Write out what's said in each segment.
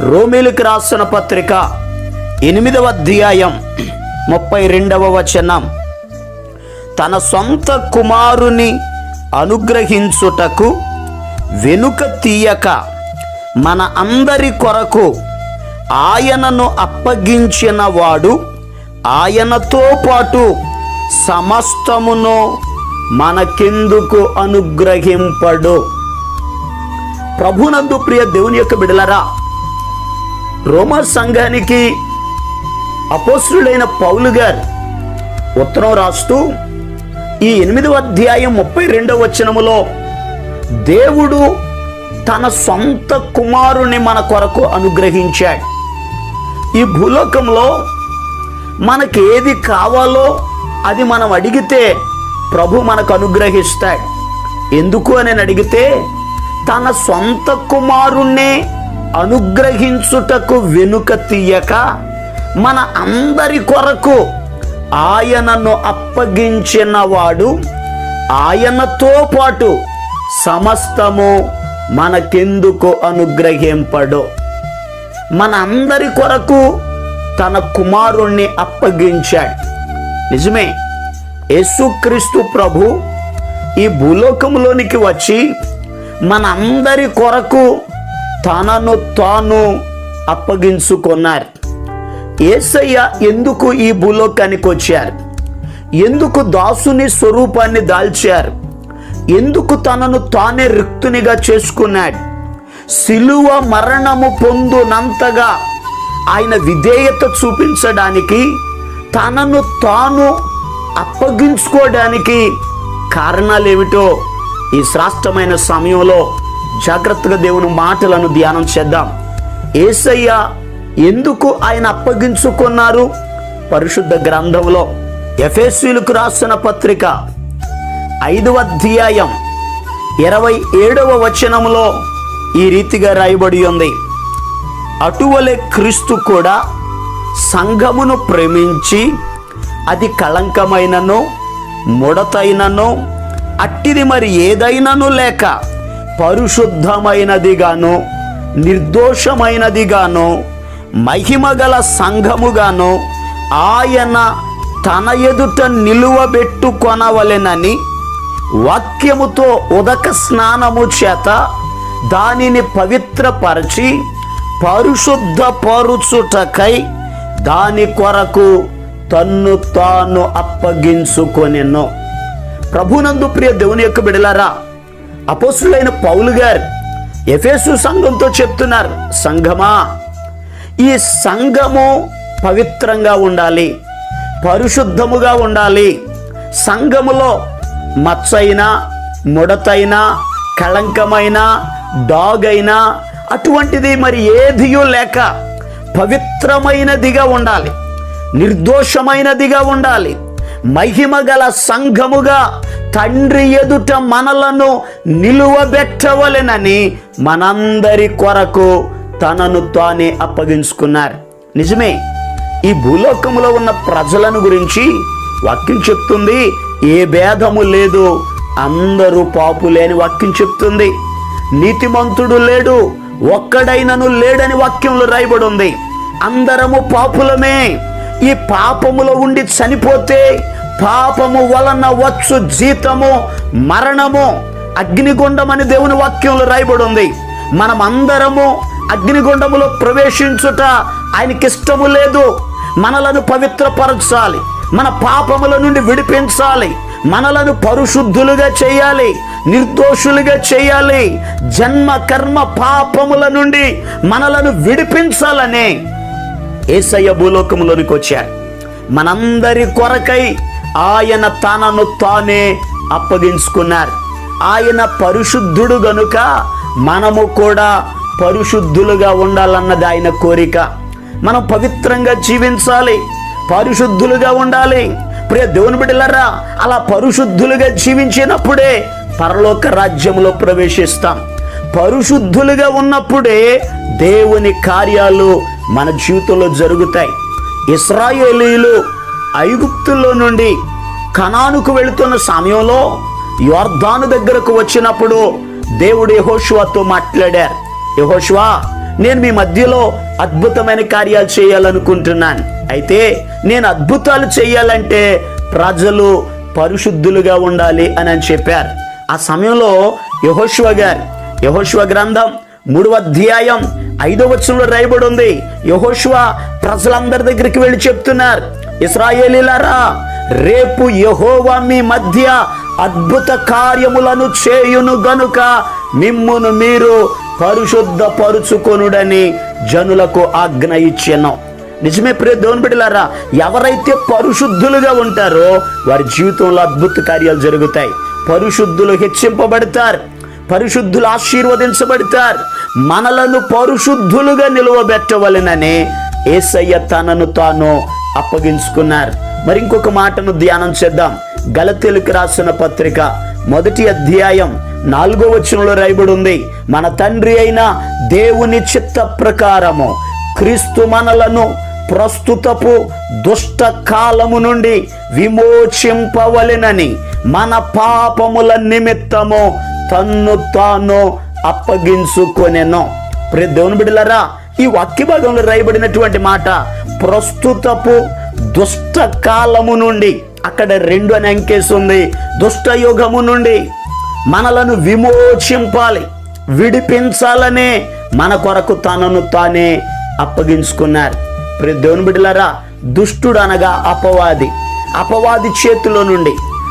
రోమిలికి రాసిన పత్రిక ఎనిమిదవ అధ్యాయం ముప్పై రెండవ వచనం. తన సొంత కుమారుని అనుగ్రహించుటకు వెనుక తీయక మన అందరి కొరకు ఆయనను అప్పగించిన వాడు ఆయనతో పాటు సమస్తమును మనకెందుకు అనుగ్రహింపడు? ప్రభునందు ప్రియ దేవుని యొక్క బిడలరా రోమా సంఘానికి అపోస్తుడైన పౌలు గారు ఉత్తరం రాస్తూ ఈ ఎనిమిదవ అధ్యాయం ముప్పై రెండవ వచనములో దేవుడు తన సొంత కుమారుని మన కొరకు అనుగ్రహించాడు. ఈ భూలోకంలో మనకి ఏది కావాలో అది మనం అడిగితే ప్రభు మనకు అనుగ్రహిస్తాడు. ఎందుకు అని అడిగితే తన సొంత కుమారుణ్ణే అనుగ్రహించుటకు వెనుక తీయక మన అందరి కొరకు ఆయనను అప్పగించిన వాడు ఆయనతో పాటు సమస్తము మనకెందుకు అనుగ్రహింపడు? మన అందరి కొరకు తన కుమారుణ్ణి అప్పగించాడు. నిజమే యేసుక్రీస్తు ప్రభు ఈ భూలోకంలోనికి వచ్చి మన అందరి కొరకు తనను తాను అప్పగించుకున్నారు. ఏసయ్య ఎందుకు ఈ భూలోకానికి వచ్చారు? ఎందుకు దాసుని స్వరూపాన్ని దాల్చారు? ఎందుకు తనను తానే రిక్తునిగా చేసుకున్నాడు? సిలువ మరణము పొందునంతగా ఆయన విధేయత చూపించడానికి తనను తాను అప్పగించుకోవడానికి కారణాలు ఏమిటో ఈ శ్రాష్టమైన సమయంలో జాగ్రత్తగా దేవుని మాటలను ధ్యానం చేద్దాం. ఏసయ్య ఎందుకు ఆయన అప్పగించుకున్నారు? పరిశుద్ధ గ్రంథంలో ఎఫెస్యులకు రాసిన పత్రిక ఐదవ అధ్యాయం ఇరవై ఏడవ వచనములో ఈ రీతిగా రాయబడి ఉంది. అటువలే క్రీస్తు కూడా సంఘమును ప్రేమించి అది కళంకమైనను ముడతైనను అట్టిది మరి ఏదైనను లేక పరిశుద్ధమైనదిగాను నిర్దోషమైనదిగాను మహిమగల సంఘముగాను ఆయన తన ఎదుట నిలువబెట్టుకొనవలెనని వాక్యముతో ఉదక స్నానము చేత దానిని పవిత్రపరచి పరిశుద్ధపరుచుటకై దాని కొరకు తన్ను తాను అప్పగించుకొనెను. ప్రభునందు ప్రియ దేవుని యొక్క బిడలారా అపోసులైన పౌలు గారు ఎఫేసు సంఘంతో చెప్తున్నారు సంఘమా ఈ సంఘము పవిత్రంగా ఉండాలి పరిశుద్ధముగా ఉండాలి. సంఘములో మచ్చైన ముడతైన కళంకమైన డాగైనా అటువంటిది మరి ఏదియూ లేక పవిత్రమైనదిగా ఉండాలి నిర్దోషమైనదిగా ఉండాలి. మహిమగల సంఘముగా తండ్రి ఎదుట మనలను నిలువబెట్టవలెనని మనందరి కొరకు తనను తానే అప్పగించుకున్నారు. నిజమే ఈ భూలోకములో ఉన్న ప్రజలను గురించి వాక్యం చెప్తుంది. ఏ భేదము లేదు అందరూ పాపులే అని వాక్యం చెప్తుంది. నీతిమంతుడు లేడు ఒక్కడైనను లేడని వాక్యంలో రాయబడి ఉంది. అందరము పాపులమే. ఈ పాపములో ఉండి చనిపోతే పాపము వలన వచ్చు జీతము మరణము. అగ్నిగుండం అని దేవుని వాక్యంలో రాయబడి ఉంది మనం అందరము అగ్నిగుండములో ప్రవేశించుట ఆయనకి ఇష్టము లేదు. మనలను పవిత్రపరచాలి. మన పాపముల నుండి విడిపించాలి. మనలను పరిశుద్ధులుగా చేయాలి. నిర్దోషులుగా చేయాలి. జన్మ కర్మ పాపముల నుండి మనలను విడిపించాలని ఏసయ్య భూలోకములోనికి వచ్చాడు. మనందరి కొరకై ఆయన తనను తానే అప్పగించుకున్నారు. ఆయన పరిశుద్ధుడు గనుక మనము కూడా పరిశుద్ధులుగా ఉండాలన్నది ఆయన కోరిక. మనం పవిత్రంగా జీవించాలి పరిశుద్ధులుగా ఉండాలి. ప్రియ దేవుని బిడ్డలరా అలా పరిశుద్ధులుగా జీవించినప్పుడే పరలోక రాజ్యంలో ప్రవేశిస్తాం. పరిశుద్ధులుగా ఉన్నప్పుడే దేవుని కార్యాలు మన జీవితంలో జరుగుతాయి. ఇస్రాయేలీలు ఐగుప్తుల్లో నుండి కనానుకు వెళుతున్న సమయంలో యోర్ధాను దగ్గరకు వచ్చినప్పుడు దేవుడు యహోషువాతో మాట్లాడారు. యహోష్వా నేను మీ మధ్యలో అద్భుతమైన కార్యాలు చేయాలనుకుంటున్నాను. అయితే నేను అద్భుతాలు చేయాలంటే ప్రజలు పరిశుద్ధులుగా ఉండాలి అని అని చెప్పారు. ఆ సమయంలో యహోష్వ గారు యహోష్వ గ్రంథం మూడవ అధ్యాయం ఐదో వచనంలో రాయబడి ఉంది. యహోశివ ప్రజలందరి దగ్గరికి వెళ్ళి చెప్తున్నారు. ఇస్రాయేలీలారా రేపు యహోవా మీ మధ్య అద్భుత కార్యములను చేయును గనుక మిమ్మును మీరు పరిశుద్ధ పరుచుకొనుడని జనులకు ఆజ్ఞ ఇచ్చాను. నిజమే ప్రియ దేవుని బిడ్డలారా ఎవరైతే పరిశుద్ధులుగా ఉంటారో వారి జీవితంలో అద్భుత కార్యాలు జరుగుతాయి. పరిశుద్ధులు హెచ్చింపబడతారు పరిశుద్ధులు ఆశీర్వదించబడతారు మనలను పరిశుద్ధులుగా నిలువబెట్టవలెనని ఏసయ్య తనను తాను అప్పగించుకున్నారు. మరి ఇంకొక మాటను ధ్యానం చేద్దాం. గలతీలకు రాసిన పత్రిక మొదటి అధ్యాయం నాలుగో వచనంలో రాయబడి ఉంది మన తండ్రి అయిన దేవుని చిత్త ప్రకారము క్రీస్తు మనలను ప్రస్తుతపు దుష్ట కాలము నుండి విమోచింపవలెనని మన పాపముల నిమిత్తము తన్ను తాను అప్పగించుకొనెను. ప్రియ దేవుని బిడ్డలరా ఈ వాక్య భాగంలో రాయబడినటువంటి మాట ప్రస్తుతపు దుష్ట కాలము నుండి అక్కడ రెండు అని అంకేసి దుష్టయుగము దుష్ట యుగము నుండి మనలను విమోచింపాలి విడిపించాలనే మన కొరకు తనను తానే అప్పగించుకున్నారు. ప్రియ దేవుని బిడ్డలారా దుష్టుడు అనగా అపవాది. అపవాది చేతిలో నుండి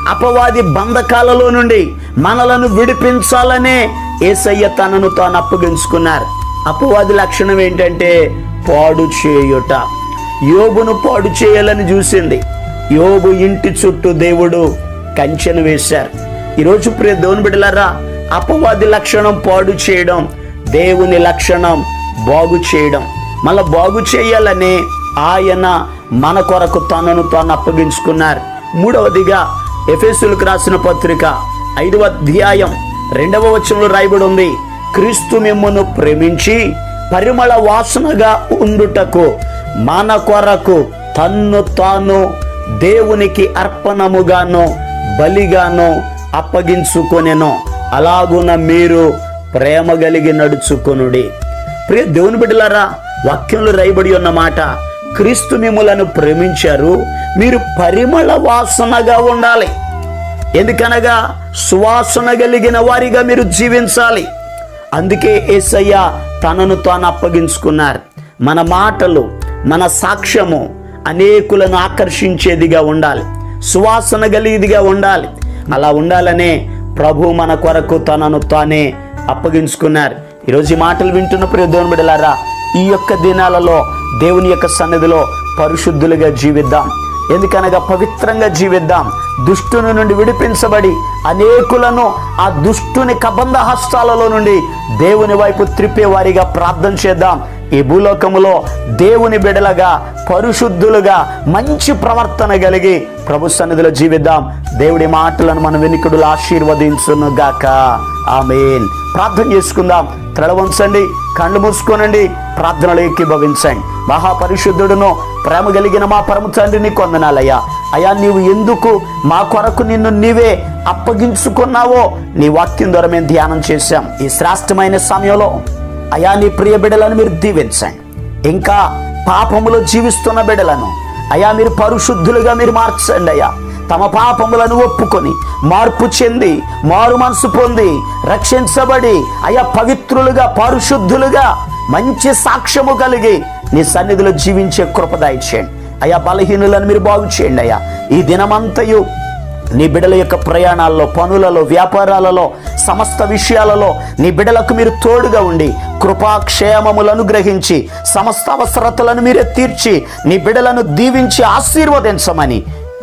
అపవాది బంధకాలలో నుండి మనలను విడిపించాలనే ఏసయ్య తనను తాను అప్పగించుకున్నారు. అపవాది లక్షణం ఏంటంటే పాడు చేయుట. యోబును పాడు చేయాలని చూసింది. యోబు ఇంటి చుట్టూ దేవుడు కంచెను వేశారు. ఈరోజు ప్రియ దేవుని బిడ్డలారా అపవాది లక్షణం పాడు చేయడం దేవుని లక్షణం బాగు చేయడం. మళ్ళీ బాగు చేయాలని ఆయన మన కొరకు తనను తాను అప్పగించుకున్నారు. మూడవదిగా ఎఫెసులకు రాసిన పత్రిక ఐదవ అధ్యాయం రెండవ వచనంలో రాయబడి ఉంది. క్రీస్తు మిమ్మను ప్రేమించి పరిమళ వాసనగా ఉండుటకు మన కొరకు తన్ను తాను దేవునికి అర్పణముగాను బలిగాను అప్పగించుకొనెను. అలాగున మీరు ప్రేమ కలిగి నడుచుకొనుడి. ప్రియ దేవుని బిడ్డలారా వాక్యంలో రాయబడి ఉన్న మాట క్రీస్తు మిమ్మలను ప్రేమించారు మీరు పరిమళ వాసనగా ఉండాలి. ఎందుకనగా సువాసన కలిగిన వారిగా మీరు జీవించాలి. అందుకే ఏసయ్య తనను తాను అప్పగించుకున్నారు. మన మాటలు మన సాక్ష్యము అనేకులను ఆకర్షించేదిగా ఉండాలి. సువాసన కలిగిదిగా ఉండాలి. అలా ఉండాలనే ప్రభు మన కొరకు తనను తానే అప్పగించుకున్నారు. ఈరోజు ఈ మాటలు వింటున్న ప్రియ దేవుని ఈ యొక్క దినాలలో దేవుని యొక్క సన్నిధిలో పరిశుద్ధులుగా జీవిద్దాం. ఎందుకనగా పవిత్రంగా జీవిద్దాం. దుష్టుని నుండి విడిపించబడి అనేకులను ఆ దుష్టుని కబంధ హస్తాలలో నుండి దేవుని వైపు త్రిప్పే వారిగా ప్రార్థన చేద్దాం. ఈ భూలోకములో దేవుని బిడలగా పరిశుద్ధులుగా మంచి ప్రవర్తన కలిగి ప్రభు సన్నిధిలో జీవిద్దాం. దేవుడి మాటలను మన వెనుకడులు ఆశీర్వదించును గాక ఆమెన్. ప్రార్థన చేసుకుందాం. త్రడవంచండి కళ్ళు మూసుకోనండి ప్రార్థనలు ఏకీభవించండి. మహాపరిశుద్ధుడును ప్రేమ కలిగిన మా పరమ తండ్రిని కొందనాలయ్యా. అయ్యా నీవు ఎందుకు మా కొరకు నిన్ను నీవే అప్పగించుకున్నావో నీ వాక్యం ద్వారా మేము ధ్యానం చేశాం. ఈ శ్రేష్టమైన సమయంలో అయా నీ ప్రియ బిడ్డలను మీరు దీవించండి. ఇంకా పాపములో జీవిస్తున్న బిడ్డలను అయా మీరు పరిశుద్ధులుగా మీరు మార్చండి అయ్యా. తమ పాపములను ఒప్పుకొని మార్పు చెంది మారు మనసు పొంది రక్షించబడి అయా పవిత్రులుగా పరిశుద్ధులుగా మంచి సాక్ష్యము కలిగి నీ సన్నిధిలో జీవించే కృపదాయి చేయండి అయా బలహీనులను మీరు బాగు చేయండి అయ్యా ఈ దినమంతయు నీ బిడ్డల యొక్క ప్రయాణాల్లో పనులలో వ్యాపారాలలో సమస్త విషయాలలో నీ బిడ్డలకు మీరు తోడుగా ఉండి కృపాక్షేమములను అనుగ్రహించి సమస్త అవసరతలను మీరే తీర్చి నీ బిడ్డలను దీవించి ఆశీర్వదించమని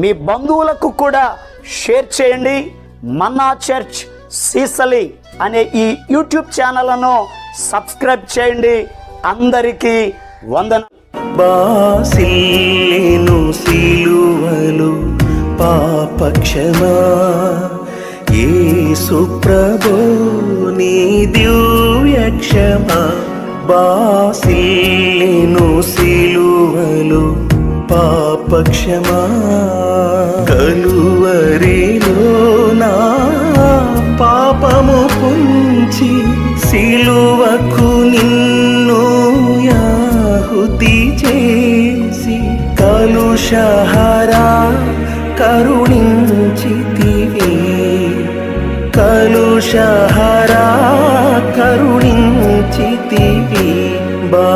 మీ బంధువులకు కూడా షేర్ చేయండి. మన్నా చర్చ్ సీసలి అనే ఈ యూట్యూబ్ ఛానల్ను సబ్స్క్రైబ్ చేయండి. అందరికీ వందన. బాసిల్లేను సిలువలు పాపక్షమా. యేసు ప్రభో నీ దివ్యక్షమా బాసిల్లేను సిలువలు పాపక్షమా? కలువరిలో నా పాపము పుంచి సిలువకు నిన్ను యాహుతి చేసి కలుషహరా కరుణించి కలుషహరా కరుణించి బా